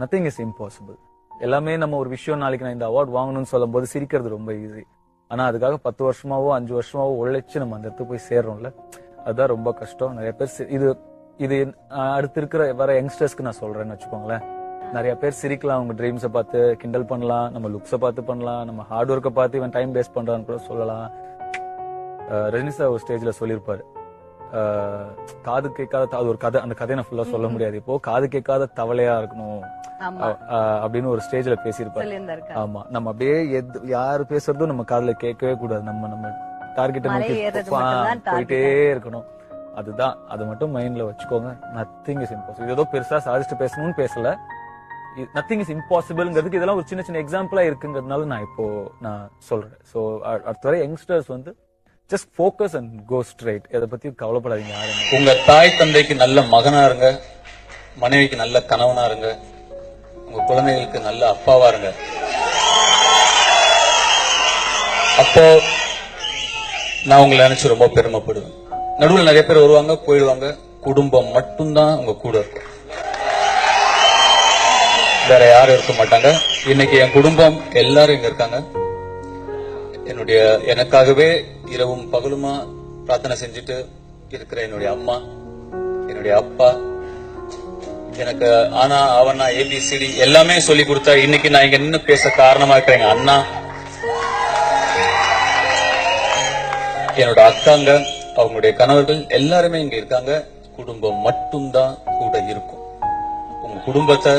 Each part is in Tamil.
நத்திங் இஸ் இம்பாசிபிள் எல்லாமே நம்ம ஒரு விஷயம் நாளைக்கு நான் இந்த அவார்ட் வாங்கணும்னு சொல்லும் போது சிரிக்கிறது ரொம்ப ஈஸி ஆனா அதுக்காக பத்து வருஷமாவோ அஞ்சு வருஷமாவோ உழைச்சு நம்ம அந்த இடத்துக்கு போய் சேர்றோம்ல அதுதான் ரொம்ப கஷ்டம். நிறைய பேர் சி- இது இது அடுத்து இருக்கிற வர யங்ஸ்டர்ஸ்க்கு நான் சொல்றேன்னு வச்சுக்கோங்களேன். நிறைய பேர் சிரிக்கலாம் அவங்க ட்ரீம்ஸை பார்த்து கிண்டல் பண்ணலாம் நம்ம லுக்ஸை பார்த்து பண்ணலாம் நம்ம ஹார்ட் ஒர்க்கை பார்த்து இவன் டைம் வேஸ்ட் பண்றான்னு கூட சொல்லலாம். அஹ், ரஜினி சார் ஒரு ஸ்டேஜ்ல சொல்லியிருப்பாரு. காது கேட்காத அது ஒரு கதை அந்த கதையை நான் ஃபுல்லா சொல்ல முடியாது. இப்போ காது கேட்காத தவளையா இருக்கணும். அப்படின்னு ஒரு ஸ்டேஜ்ல பேசியிருப்பாரு. ஆமா. நம்ம அப்படியே எது யாரு பேசுறதும் நம்ம காதுல கேட்கவே கூடாது. நம்ம நம்ம டார்கெட்டை நோக்கி. போயிட்டே இருக்கணும். அதுதான். அது மட்டும் மைண்ட்ல வச்சுக்கோங்க. நத்திங் இஸ் இம்பாசிபிள் ஏதோ பெருசா சாதிச்சுட்டு பேசணும்னு பேசல. நத்திங் இஸ் இம்பாசிபிள்ங்கிறதுக்கு இதெல்லாம் ஒரு சின்ன சின்ன எக்ஸாம்பிளா இருக்குங்கிறதுனால நான் இப்போ நான் சொல்றேன். ஸோ அடுத்த வரை யங்ஸ்டர்ஸ் வந்து just focus and go straight இதை பத்தி கவலைப்படாதீங்க யாருமே. உங்க தாய் தந்தைக்கு நல்ல மகனா இருங்க. மனைவிக்கு நல்ல கணவனா இருங்க. உங்க குழந்தைகளுக்கு நல்ல அப்பாவா இருங்க. அப்போ நான் உங்களை நினைச்சு ரொம்ப பெருமைப்படுவேன். நடுவில் நிறைய பேர் வருவாங்க போயிடுவாங்க. குடும்பம் மட்டும்தான் உங்க கூட இருக்கும். வேற யாரும் இருக்க மாட்டாங்க. இன்னைக்கு என் குடும்பம் எல்லாரும் இங்க இருக்காங்க. என்னுடைய எனக்காகவே இரவும் பகலுமா பிரார்த்தனை செஞ்சுட்டு இருக்கிற என்னுடைய அம்மா என்னுடைய அப்பா எனக்கு ஆனா அவனா ஏபிசிடி எல்லாமே சொல்லி கொடுத்தா இன்னைக்கு நான் இங்க நின்று பேச காரணமா இருக்கிற எங்க அண்ணா என்னோட அக்காங்க அவங்களுடைய கணவர்கள் எல்லாருமே இங்க இருக்காங்க. குடும்பம் மட்டும்தான் கூட இருக்கும். உங்க குடும்பத்தை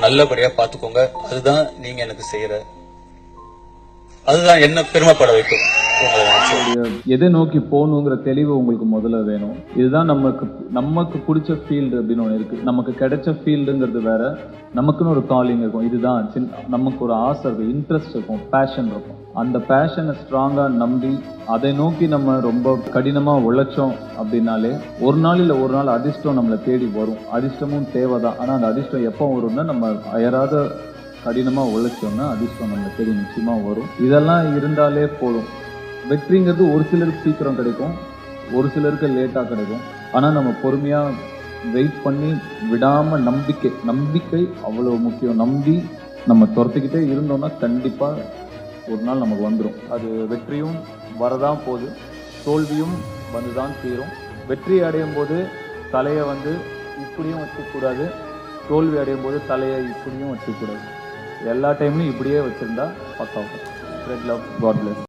நல்லபடியா பாத்துக்கோங்க அதுதான் நீங்க எனக்கு செய்யற அதுதான் என்ன பெருமைப்பட வைக்கும். எதை நோக்கி போகணுங்கிற தெளிவு உங்களுக்கு முதல்ல வேணும். இதுதான் நமக்கு நமக்கு பிடிச்ச ஃபீல்டு அப்படின்னு ஒன்று இருக்குது நமக்கு கிடைச்ச ஃபீல்டுங்கிறது வேற நமக்குன்னு ஒரு காலிங் இருக்கும். இதுதான் சின்ன நமக்கு ஒரு ஆசை இருக்கும் இன்ட்ரெஸ்ட் இருக்கும் பேஷன் இருக்கும். அந்த பேஷனை ஸ்ட்ராங்காக நம்பி அதை நோக்கி நம்ம ரொம்ப கடினமாக உழைச்சோம் அப்படின்னாலே ஒரு நாள் இல்லை ஒரு நாள் அதிர்ஷ்டம் நம்மளை தேடி வரும். அதிர்ஷ்டமும் தேவை தான் ஆனால் அந்த அதிர்ஷ்டம் எப்போ வரும்னா நம்ம அயராத கடினமாக உழைச்சோம்னா அதிர்ஷ்டம் நம்ம தேடி நிச்சயமாக வரும். இதெல்லாம் இருந்தாலே போதும். வெற்றிங்கிறது ஒரு சிலருக்கு சீக்கிரம் கிடைக்கும் ஒரு சிலருக்கு லேட்டாக கிடைக்கும். ஆனால் நம்ம பொறுமையாக வெயிட் பண்ணி விடாமல் நம்பிக்கை நம்பிக்கை அவ்வளோ முக்கியம். நம்பி நம்ம துரத்துக்கிட்டே இருந்தோம்னா கண்டிப்பாக ஒரு நாள் நமக்கு வந்துடும் அது வெற்றியும் வரதான் போகுது. தோல்வியும் வந்து தான் தீரும். வெற்றி அடையும் போது தலையை வந்து இப்படியும் வச்சுக்கூடாது தோல்வி அடையும் போது தலையை இப்படியும் வச்சுக்கூடாது எல்லா டைம்லையும் இப்படியே வச்சுருந்தா பக்கம் ஸ்ப்ரெட் லவ் காட் பிளஸ்